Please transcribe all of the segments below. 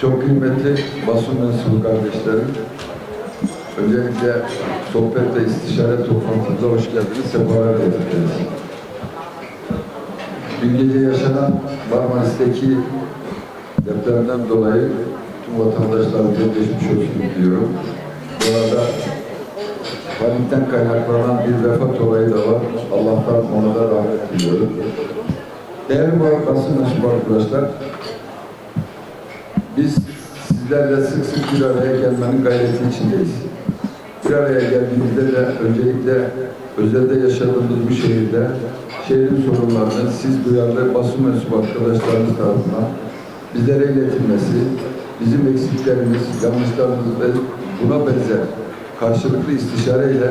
Çok kıymetli basın mensubu kardeşlerim. Öncelikle sohbet ve istişare toplantımıza hoş geldiniz. Sefalar getirdiniz. Dün gece yaşanan Marmaris'teki depremden dolayı tüm vatandaşlarımıza geçmiş olsun diliyorum. Bu arada panikten kaynaklanan bir vefat olayı da var. Allah'tan ona da rahmet diliyorum. Değerli basın mensubu arkadaşlar, biz sizlerle sık sık bir araya gelmenin gayreti içindeyiz. Bir araya geldiğimizde de öncelikle özelde yaşadığımız bu şehirde şehrin sorunlarını siz duyarlı basın mensubu arkadaşlarımız tarafından bizlere iletilmesi, bizim eksiklerimiz, yanlışlarımız ve buna benzer karşılıklı istişareyle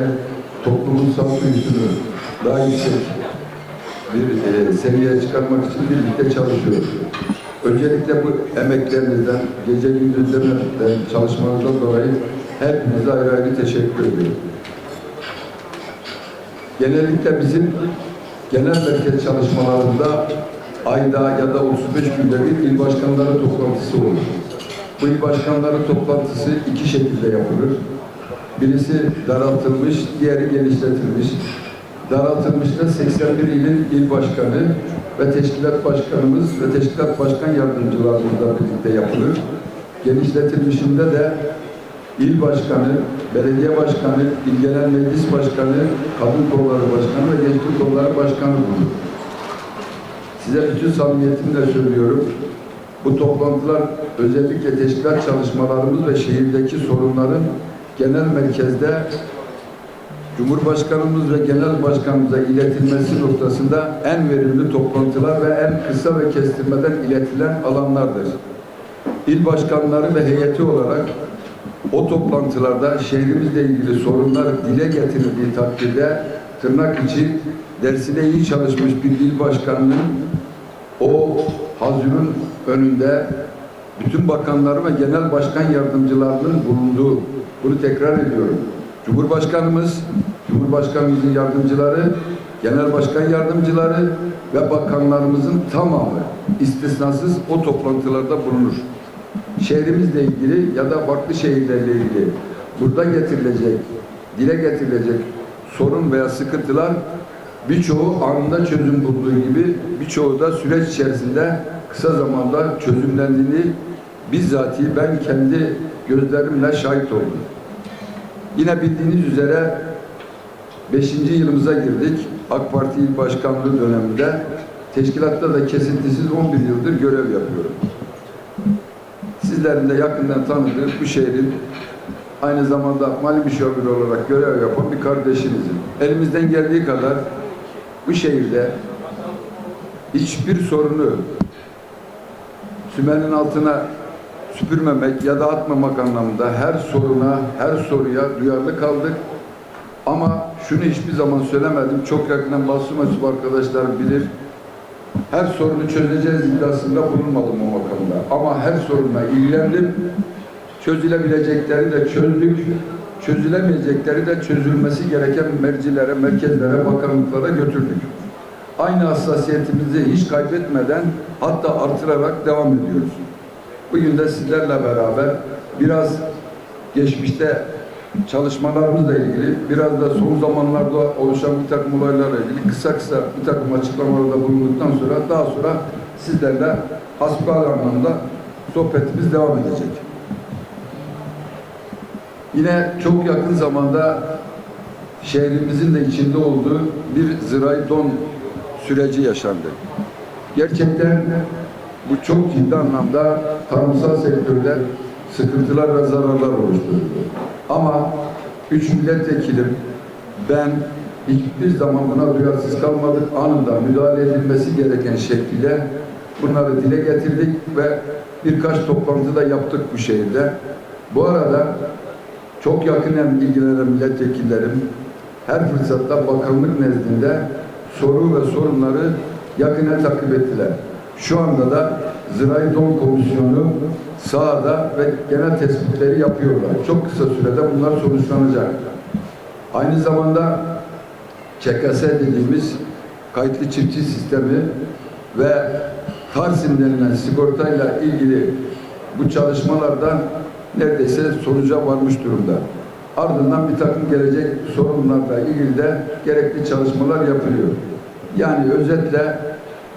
toplumun sağ duyusunu daha yüksek bir e, seviyeye çıkarmak için birlikte çalışıyoruz. Öncelikle bu emeklerinizden, gece gündüz demeden çalışmanızdan dolayı hepinize ayrı ayrı teşekkür ediyorum. Genellikle bizim genel merkez çalışmalarında ayda ya da 35 günde bir il başkanları toplantısı olur. Bu il başkanları toplantısı iki şekilde yapılır. Birisi daraltılmış, diğeri genişletilmiş. Daraltılmışta 81 ilin il başkanı ve teşkilat başkanımız ve teşkilat başkan yardımcılarımızla birlikte yapılır. Genişletilmişinde de il başkanı, belediye başkanı, il genel meclis başkanı, kadın kolları başkanı ve gençlik kolları başkanı bulunur. Size bütün samimiyetimle söylüyorum. Bu toplantılar özellikle teşkilat çalışmalarımız ve şehirdeki sorunların genel merkezde Cumhurbaşkanımız ve Genel Başkanımıza iletilmesi noktasında en verimli toplantılar ve en kısa ve kestirmeden iletilen alanlardır. İl başkanları ve heyeti olarak o toplantılarda şehrimizle ilgili sorunlar dile getirildiği takdirde tırnak içi dersine iyi çalışmış bir il başkanının o hazırın önünde bütün bakanları ve genel başkan yardımcılarının bulunduğu, bunu tekrar ediyorum. Cumhurbaşkanımız, Cumhurbaşkanımızın yardımcıları, genel başkan yardımcıları ve bakanlarımızın tamamı istisnasız o toplantılarda bulunur. Şehrimizle ilgili ya da farklı şehirlerle ilgili burada getirilecek, dile getirilecek sorun veya sıkıntılar birçoğu anında çözüm bulduğu gibi birçoğu da süreç içerisinde kısa zamanda çözümlendiğini bizzati ben kendi gözlerimle şahit oldum. Yine bildiğiniz üzere 5. yılımıza girdik. AK Parti İl Başkanlığı döneminde teşkilatta da kesintisiz 11 yıldır görev yapıyorum. Sizlerin de yakından tanıdığı bu şehrin aynı zamanda mali müşaviri olarak görev yapan bir kardeşinizim. Elimizden geldiği kadar bu şehirde hiçbir sorunu sümenin altına süpürmemek ya da atmamak anlamında her soruna, her soruya duyarlı kaldık. Ama şunu hiçbir zaman söylemedim. Çok yakından basın mensubu arkadaşlar bilir. Her sorunu çözeceğiz iddiasında bulunmadım o makamda. Ama her sorunla ilgilendim. Çözülebilecekleri de çözdük. Çözülemeyecekleri de çözülmesi gereken mercilere, merkezlere, bakanlıklara götürdük. Aynı hassasiyetimizi hiç kaybetmeden hatta artırarak devam ediyoruz. Bugün de sizlerle beraber biraz geçmişte çalışmalarımızla ilgili biraz da son zamanlarda oluşan bir takım olaylarla ilgili kısa kısa bir takım açıklamalarda bulunduktan sonra daha sonra sizlerle hasbihal anlamda sohbetimiz devam edecek. Yine çok yakın zamanda şehrimizin de içinde olduğu bir zirai don süreci yaşandı. Gerçekten bu çok ciddi anlamda tarımsal sektörde sıkıntılar ve zararlar oluşturdu. Ama üç milletvekilim ben hiçbir zaman buna duyarsız kalmadık. Anında müdahale edilmesi gereken şekliyle bunları dile getirdik ve birkaç toplantı da yaptık bu şehirde. Bu arada çok yakinen ilgilenen milletvekillerim her fırsatta bakanlık nezdinde soru ve sorunları yakinen takip ettiler. Şu anda da Zirai Don Komisyonu sahada ve genel tespitleri yapıyorlar. Çok kısa sürede bunlar sonuçlanacak. Aynı zamanda ÇKS dediğimiz kayıtlı çiftçi sistemi ve Tarsim denilen sigortayla ilgili bu çalışmalardan neredeyse sonuca varmış durumda. Ardından bir takım gelecek sorunlarla ilgili de gerekli çalışmalar yapılıyor. Yani özetle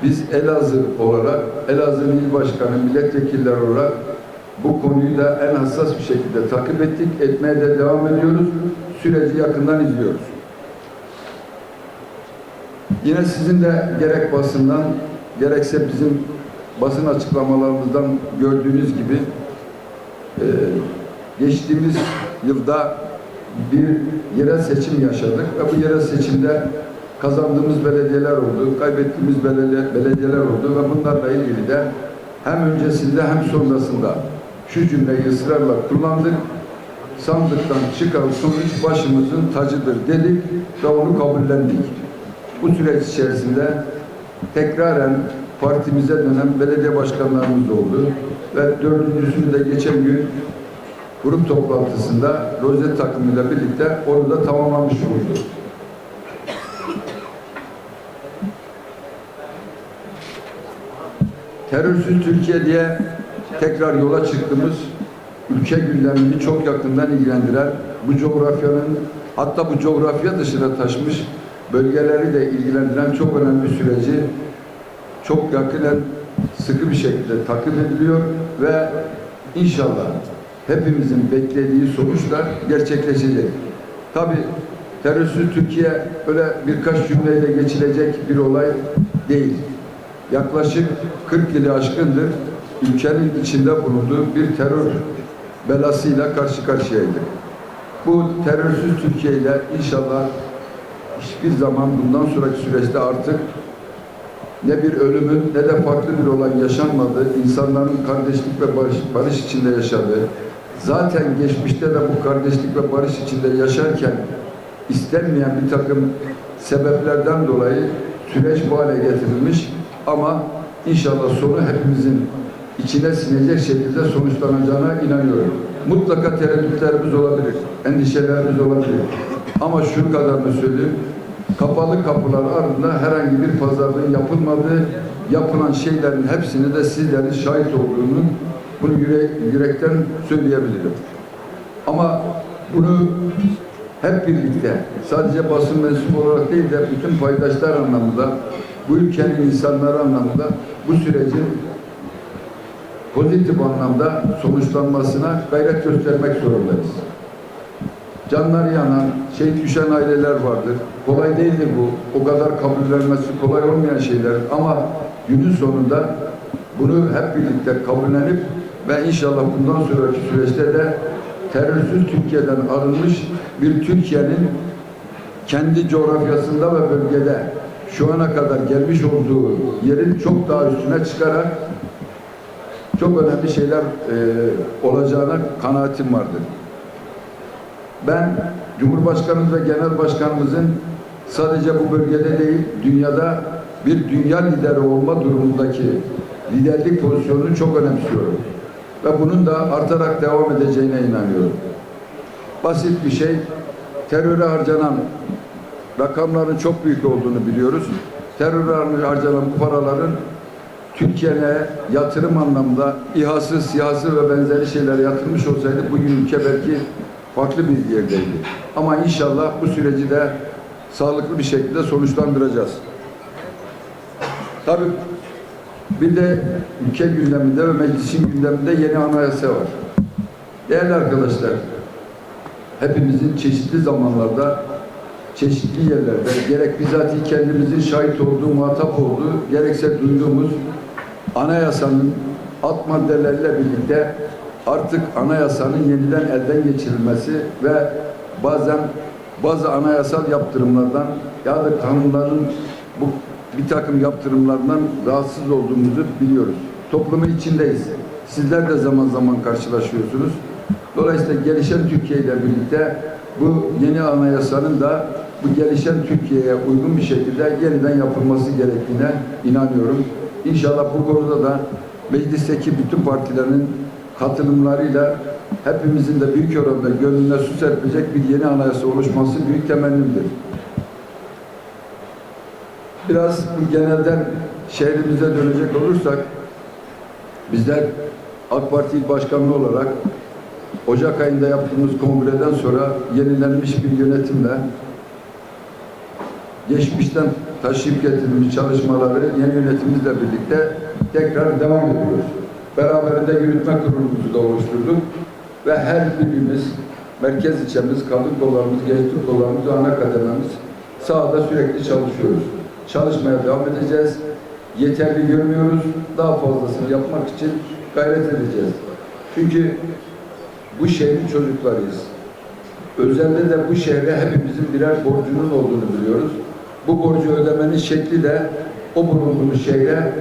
biz Elazığ olarak, Elazığ'ın il başkanı, milletvekilleri olarak bu konuyu da en hassas bir şekilde takip ettik, etmeye de devam ediyoruz. Süreci yakından izliyoruz. Yine sizin de gerek basından, gerekse bizim basın açıklamalarımızdan gördüğünüz gibi e, geçtiğimiz yılda bir yerel seçim yaşadık ve bu yerel seçimde kazandığımız belediyeler oldu, kaybettiğimiz belediye- belediyeler oldu ve bunlarla ilgili de hem öncesinde hem sonrasında şu cümleyi ısrarla kullandık. Sandıktan çıkan sonuç başımızın tacıdır dedik ve onu kabullendik. Bu süreç içerisinde tekraren partimize dönen belediye başkanlarımız oldu ve dördüncüsünü de geçen gün grup toplantısında rozet takımıyla birlikte onu da tamamlamış oldu. Terörsüz Türkiye diye tekrar yola çıktığımız ülke gündemini çok yakından ilgilendiren bu coğrafyanın hatta bu coğrafya dışına taşmış bölgeleri de ilgilendiren çok önemli süreci çok yakinen sıkı bir şekilde takip ediliyor ve inşallah hepimizin beklediği sonuçlar gerçekleşecek. Tabi terörsüz Türkiye öyle birkaç cümleyle geçilecek bir olay değil. Yaklaşık 40 yılı aşkındır ülkenin içinde bulunduğu bir terör belasıyla karşı karşıyaydık. Bu terörsüz Türkiye ile inşallah hiçbir zaman bundan sonraki süreçte artık ne bir ölümün ne de farklı bir olay yaşanmadı. İnsanların kardeşlik ve barış, barış içinde yaşadığı, zaten geçmişte de bu kardeşlik ve barış içinde yaşarken istenmeyen bir takım sebeplerden dolayı süreç bu hale getirilmiş ama inşallah sonu hepimizin içine sinecek şekilde sonuçlanacağına inanıyorum. Mutlaka tereddütlerimiz olabilir, endişelerimiz olabilir. Ama şu kadarını söyleyeyim, kapalı kapılar ardında herhangi bir pazarlığın yapılmadığı, yapılan şeylerin hepsini de sizlerin şahit olduğunu bunu yürek, yürekten söyleyebilirim. Ama bunu hep birlikte sadece basın mensubu olarak değil de bütün paydaşlar anlamında bu ülkenin insanları anlamında bu sürecin pozitif anlamda sonuçlanmasına gayret göstermek zorundayız. Canları yanan, şehit düşen aileler vardır. Kolay değildir bu. O kadar kabullenmesi kolay olmayan şeyler. Ama günün sonunda bunu hep birlikte kabullenip ve inşallah bundan sonraki süreçte de terörsüz Türkiye'den arınmış bir Türkiye'nin kendi coğrafyasında ve bölgede şu ana kadar gelmiş olduğu yerin çok daha üstüne çıkarak çok önemli şeyler e, olacağına kanaatim vardır. Ben Cumhurbaşkanımız ve Genel Başkanımızın sadece bu bölgede değil, dünyada bir dünya lideri olma durumundaki liderlik pozisyonunu çok önemsiyorum. Ve bunun da artarak devam edeceğine inanıyorum. Basit bir şey, teröre harcanan rakamların çok büyük olduğunu biliyoruz. Teröre harcanan bu paraların Türkiye'ye yatırım anlamda İHA'sı, SİHA'sı ve benzeri şeyler yatırmış olsaydı bugün ülke belki farklı bir yerdeydi. Ama inşallah bu süreci de sağlıklı bir şekilde sonuçlandıracağız. Tabii bir de ülke gündeminde ve meclisin gündeminde yeni anayasa var. Değerli arkadaşlar, hepimizin çeşitli zamanlarda, çeşitli yerlerde, gerek bizatihi kendimizin şahit olduğu, muhatap olduğu, gerekse duyduğumuz anayasanın alt maddeleriyle birlikte artık anayasanın yeniden elden geçirilmesi ve bazen bazı anayasal yaptırımlardan ya da kanunların bu bir takım yaptırımlardan rahatsız olduğumuzu biliyoruz. Toplumun içindeyiz. Sizler de zaman zaman karşılaşıyorsunuz. Dolayısıyla gelişen Türkiye ile birlikte bu yeni anayasanın da bu gelişen Türkiye'ye uygun bir şekilde yeniden yapılması gerektiğine inanıyorum. İnşallah bu konuda da meclisteki bütün partilerin katılımlarıyla hepimizin de büyük oranda gönlüne su serpecek bir yeni anayasa oluşması büyük temennimdir. Biraz bu genelden şehrimize dönecek olursak bizler AK Parti İl Başkanlığı olarak Ocak ayında yaptığımız kongreden sonra yenilenmiş bir yönetimle geçmişten taşıyıp getirdiğimiz çalışmaları yeni yönetimimizle birlikte tekrar devam ediyoruz. Beraberinde yürütme kurulumuzu da oluşturduk ve her birimiz merkez ilçemiz, kadın kollarımız, gençlik kollarımız, ana kadememiz sahada sürekli çalışıyoruz. Çalışmaya devam edeceğiz. Yeterli görmüyoruz. Daha fazlasını yapmak için gayret edeceğiz. Çünkü bu şehrin çocuklarıyız. Özellikle de bu şehre hepimizin birer borcunun olduğunu biliyoruz. Bu borcu ödemenin şekli de o bulunduğumuz şehre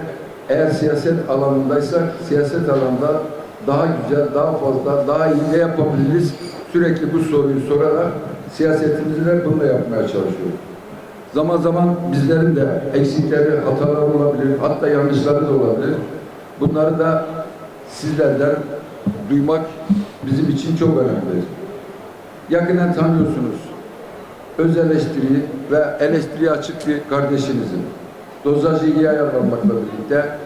eğer siyaset alanındaysak siyaset alanda daha güzel, daha fazla, daha iyi ne yapabiliriz? Sürekli bu soruyu sorarak siyasetimizi de bununla yapmaya çalışıyoruz. Zaman zaman bizlerin de eksikleri, hataları olabilir, hatta yanlışları da olabilir. Bunları da sizlerden duymak bizim için çok önemli. Yakından tanıyorsunuz. Öz eleştiri ve eleştiriye açık bir kardeşinizin. Dozajı iyi ayarlanmakla birlikte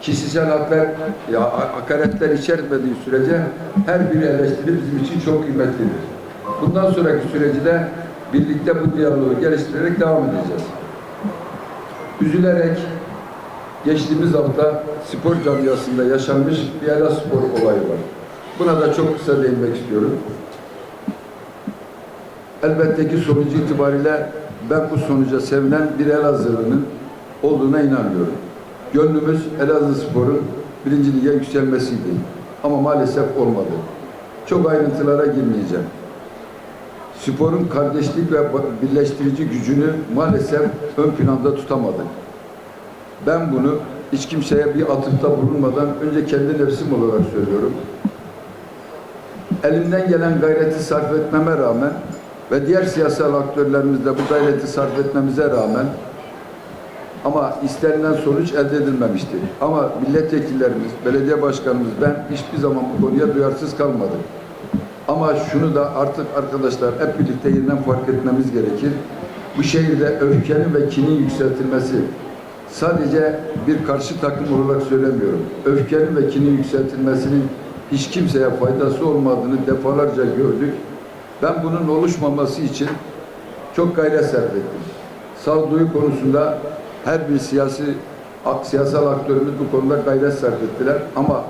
kişisel haklar, ya, hakaretler içermediği sürece her bir eleştiri bizim için çok kıymetlidir. Bundan sonraki süreci de birlikte bu diyaloğu geliştirerek devam edeceğiz. Üzülerek geçtiğimiz hafta spor camiasında yaşanmış bir Ela Spor olayı var. Buna da çok kısa değinmek istiyorum. Elbette ki sonucu itibariyle ben bu sonuca sevinen bir Elazığlı'nın olduğuna inanıyorum. Gönlümüz Elazığ Spor'un birinci lige yükselmesiydi. Ama maalesef olmadı. Çok ayrıntılara girmeyeceğim. Sporun kardeşlik ve birleştirici gücünü maalesef ön planda tutamadık. Ben bunu hiç kimseye bir atıfta bulunmadan önce kendi nefsim olarak söylüyorum. Elimden gelen gayreti sarf etmeme rağmen ve diğer siyasal aktörlerimizle bu gayreti sarf etmemize rağmen ama istenilen sonuç elde edilmemişti. Ama milletvekillerimiz, belediye başkanımız, ben hiçbir zaman bu konuya duyarsız kalmadım. Ama şunu da artık arkadaşlar hep birlikte yeniden fark etmemiz gerekir. Bu şehirde öfkenin ve kinin yükseltilmesi sadece bir karşı takım olarak söylemiyorum. Öfkenin ve kinin yükseltilmesinin hiç kimseye faydası olmadığını defalarca gördük. Ben bunun oluşmaması için çok gayret sarf ettim. Sağduyu konusunda her bir siyasi siyasal aktörümüz bu konuda gayret sarf ettiler ama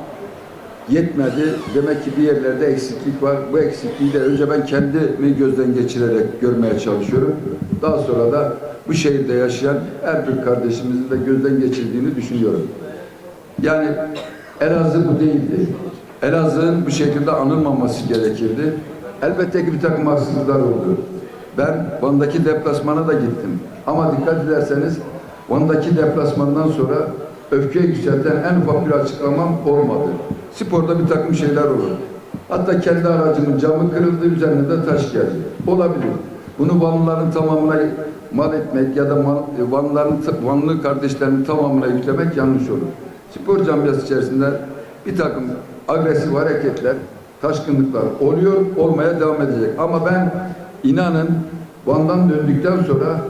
yetmedi. Demek ki bir yerlerde eksiklik var. Bu eksikliği de önce ben kendimi gözden geçirerek görmeye çalışıyorum. Daha sonra da bu şehirde yaşayan her bir kardeşimizin de gözden geçirdiğini düşünüyorum. Yani Elazığ bu değildi. Elazığ'ın bu şekilde anılmaması gerekirdi. Elbette ki bir takım haksızlıklar oldu. Ben Van'daki deplasmana da gittim. Ama dikkat ederseniz Van'daki deplasmandan sonra öfke yükselten en ufak bir açıklamam olmadı. Sporda bir takım şeyler olur. Hatta kendi aracımın camı kırıldı, üzerine de taş geldi. Olabilir. Bunu Vanlıların tamamına mal etmek ya da Vanlıların, Vanlı kardeşlerinin tamamına yüklemek yanlış olur. Spor camiası içerisinde bir takım agresif hareketler, taşkınlıklar oluyor, olmaya devam edecek. Ama ben inanın Van'dan döndükten sonra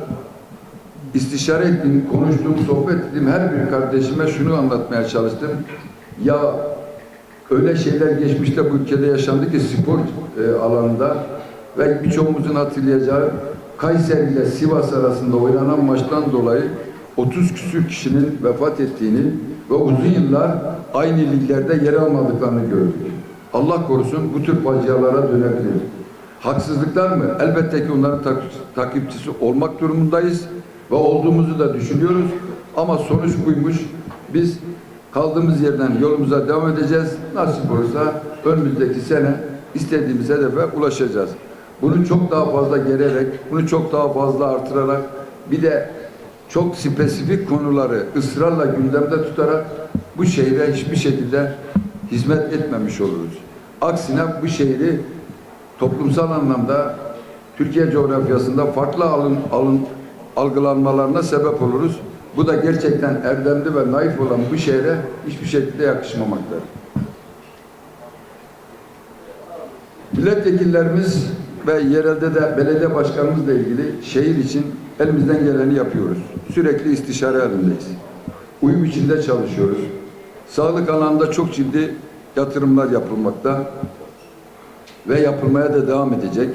istişare ettiğim, konuştuğum, sohbet ettiğim her bir kardeşime şunu anlatmaya çalıştım. Ya öyle şeyler geçmişte bu ülkede yaşandı ki spor e, alanında ve birçoğumuzun hatırlayacağı Kayseri ile Sivas arasında oynanan maçtan dolayı 30 küsür kişinin vefat ettiğini ve uzun yıllar aynı liglerde yer almadıklarını gördük. Allah korusun bu tür facialara dönebilir. Haksızlıklar mı? Elbette ki onların tak takipçisi olmak durumundayız ve olduğumuzu da düşünüyoruz. Ama sonuç buymuş. Biz kaldığımız yerden yolumuza devam edeceğiz. Nasip olursa önümüzdeki sene istediğimiz hedefe ulaşacağız. Bunu çok daha fazla gererek, bunu çok daha fazla artırarak bir de çok spesifik konuları ısrarla gündemde tutarak bu şehre hiçbir şekilde hizmet etmemiş oluruz. Aksine bu şehri toplumsal anlamda Türkiye coğrafyasında farklı alın, alın, algılanmalarına sebep oluruz. Bu da gerçekten erdemli ve naif olan bu şehre hiçbir şekilde yakışmamaktadır. Milletvekillerimiz ve yerelde de belediye başkanımızla ilgili şehir için elimizden geleni yapıyoruz. Sürekli istişare halindeyiz. Uyum içinde çalışıyoruz. Sağlık alanında çok ciddi yatırımlar yapılmakta ve yapılmaya da devam edecek.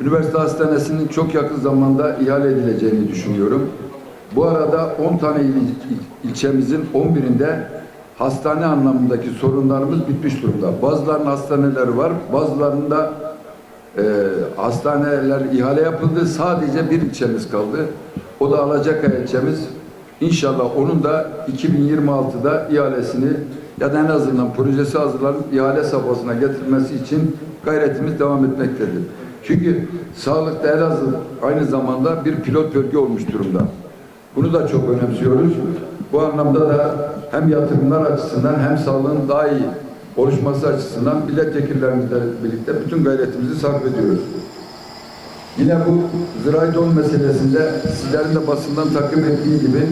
Üniversite Hastanesi'nin çok yakın zamanda ihale edileceğini düşünüyorum. Bu arada 10 tane il, il- ilçemizin 11'inde hastane anlamındaki sorunlarımız bitmiş durumda. Bazılarının hastaneleri var, bazılarında e, hastaneler ihale yapıldı. Sadece bir ilçemiz kaldı. O da Alacakaya ilçemiz. İnşallah onun da 2026'da ihalesini ya da en azından projesi hazırlanıp ihale safhasına getirilmesi için gayretimiz devam etmektedir. Çünkü sağlıkta Elazığ aynı zamanda bir pilot bölge olmuş durumda. Bunu da çok önemsiyoruz. Bu anlamda da hem yatırımlar açısından hem sağlığın daha iyi oluşması açısından milletvekillerimizle birlikte bütün gayretimizi sarf ediyoruz. Yine bu zirai don meselesinde sizlerin de basından takip ettiği gibi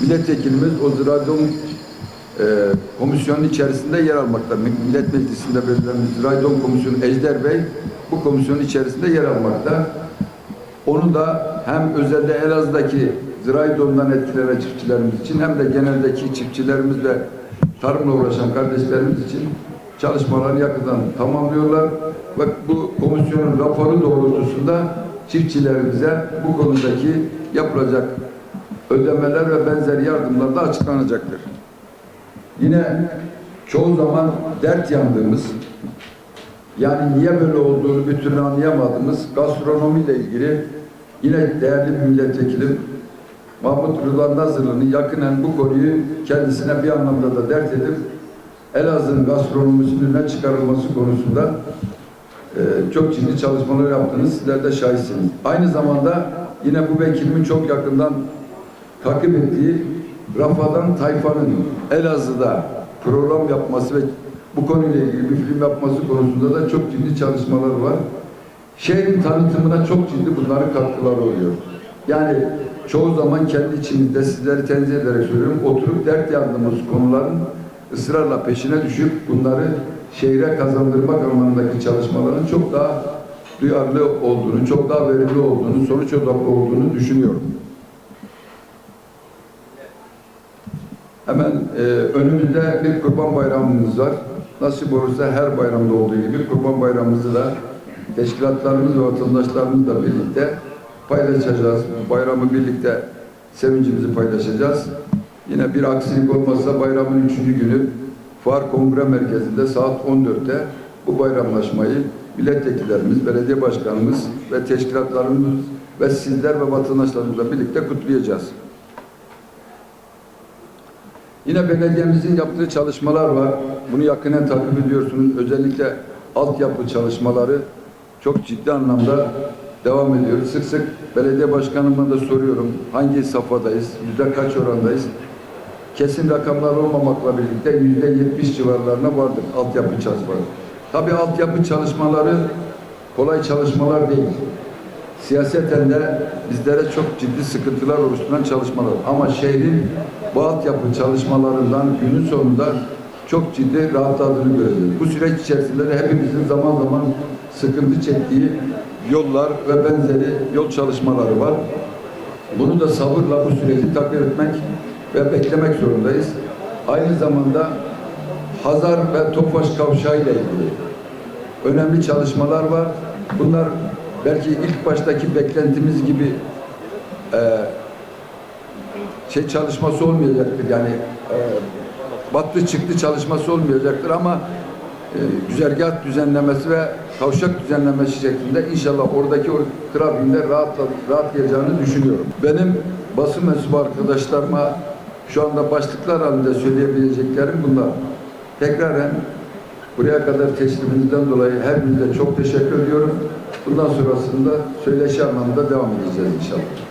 milletvekilimiz o zirai don e, komisyonun içerisinde yer almakta. Millet Meclisi'nde belirlenen zirai don komisyonu Ejder Bey bu komisyonun içerisinde yer almakta. Onu da hem özelde Elazığ'daki zirai dondan etkilenen çiftçilerimiz için hem de geneldeki çiftçilerimiz ve tarımla uğraşan kardeşlerimiz için çalışmaları yakından tamamlıyorlar ve bu komisyonun raporu doğrultusunda çiftçilerimize bu konudaki yapılacak ödemeler ve benzeri yardımlar da açıklanacaktır. Yine çoğu zaman dert yandığımız yani niye böyle olduğunu bir türlü anlayamadığımız gastronomiyle ilgili yine değerli bir milletvekilim Mahmut Rıdvan Nazırlı'nın yakinen bu konuyu kendisine bir anlamda da dert edip Elazığ'ın gastronomisinin önüne çıkarılması konusunda e, çok ciddi çalışmalar yaptınız. Sizler de şahitsiniz. Aynı zamanda yine bu vekilimin çok yakından takip ettiği Rafadan Tayfan'ın Elazığ'da program yapması ve bu konuyla ilgili bir film yapması konusunda da çok ciddi çalışmaları var. Şehrin tanıtımına çok ciddi bunların katkıları oluyor. Yani çoğu zaman kendi içimizde sizleri tenzih ederek söylüyorum, oturup dert yandığımız konuların ısrarla peşine düşüp bunları şehre kazandırmak anlamındaki çalışmaların çok daha duyarlı olduğunu, çok daha verimli olduğunu, sonuç odaklı olduğunu düşünüyorum. Hemen e, önümüzde bir kurban bayramımız var. Nasip olursa her bayramda olduğu gibi kurban bayramımızı da teşkilatlarımız ve vatandaşlarımızla birlikte paylaşacağız. Bayramı birlikte sevincimizi paylaşacağız. Yine bir aksilik olmazsa bayramın üçüncü günü Fuar Kongre Merkezi'nde saat 14'te bu bayramlaşmayı milletvekillerimiz, belediye başkanımız ve teşkilatlarımız ve sizler ve vatandaşlarımızla birlikte kutlayacağız. Yine belediyemizin yaptığı çalışmalar var. Bunu yakinen takip ediyorsunuz. Özellikle altyapı çalışmaları çok ciddi anlamda devam ediyor. Sık sık belediye başkanıma da soruyorum. Hangi safhadayız? Yüzde kaç orandayız? Kesin rakamlar olmamakla birlikte yüzde yetmiş civarlarına vardır altyapı çalışmaları. Tabii altyapı çalışmaları kolay çalışmalar değil. Siyaseten de bizlere çok ciddi sıkıntılar oluşturan çalışmalar. Ama şehrin bu altyapı çalışmalarından günün sonunda çok ciddi rahatladığını göreceğiz. Bu süreç içerisinde de hepimizin zaman zaman sıkıntı çektiği yollar ve benzeri yol çalışmaları var. Bunu da sabırla bu süreci takdir etmek ve beklemek zorundayız. Aynı zamanda Hazar ve Tofaş kavşağı ile ilgili önemli çalışmalar var. Bunlar belki ilk baştaki beklentimiz gibi e, şey çalışması olmayacaktır. Yani e, battı çıktı çalışması olmayacaktır ama e, güzergah düzenlemesi ve kavşak düzenlemesi şeklinde inşallah oradaki o trafiğinde rahat, rahatlayacağını düşünüyorum. Benim basın mensubu arkadaşlarıma şu anda başlıklar halinde söyleyebileceklerim bunlar. Tekraren buraya kadar tesliminizden dolayı her birinize çok teşekkür ediyorum. Bundan sonrasında söyleşi anlamında devam edeceğiz inşallah.